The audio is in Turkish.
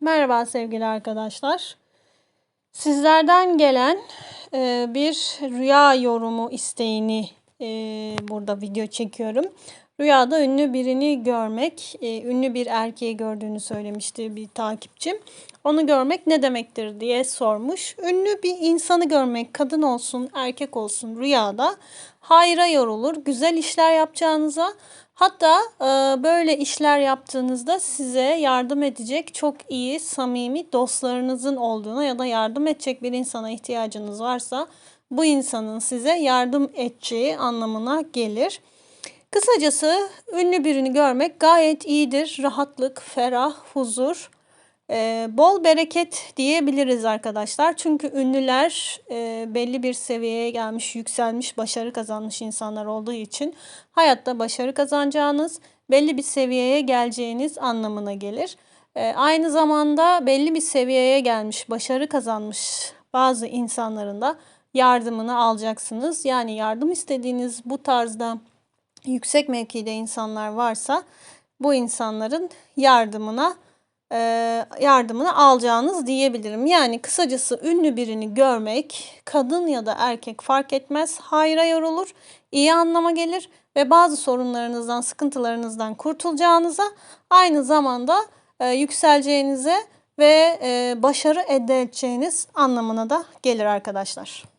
Merhaba sevgili arkadaşlar. Sizlerden gelen e, bir rüya yorumu isteğini e, burada video çekiyorum. Rüyada ünlü birini görmek, e, ünlü bir erkeği gördüğünü söylemişti bir takipçim. Onu görmek ne demektir diye sormuş. Ünlü bir insanı görmek, kadın olsun, erkek olsun rüyada hayra yorulur. Güzel işler yapacağınıza, hatta e, böyle işler yaptığınızda size yardım edecek çok iyi, samimi dostlarınızın olduğuna ya da yardım edecek bir insana ihtiyacınız varsa bu insanın size yardım edeceği anlamına gelir. Kısacası ünlü birini görmek gayet iyidir. Rahatlık, ferah, huzur, e, bol bereket diyebiliriz arkadaşlar. Çünkü ünlüler e, belli bir seviyeye gelmiş, yükselmiş, başarı kazanmış insanlar olduğu için hayatta başarı kazanacağınız, belli bir seviyeye geleceğiniz anlamına gelir. E, aynı zamanda belli bir seviyeye gelmiş, başarı kazanmış bazı insanların da yardımını alacaksınız. Yani yardım istediğiniz bu tarzda yüksek mevkide insanlar varsa bu insanların yardımına yardımını alacağınız diyebilirim. Yani kısacası ünlü birini görmek kadın ya da erkek fark etmez hayra yorulur, iyi anlama gelir ve bazı sorunlarınızdan, sıkıntılarınızdan kurtulacağınıza aynı zamanda e, yükseleceğinize ve e, başarı elde edeceğiniz anlamına da gelir arkadaşlar.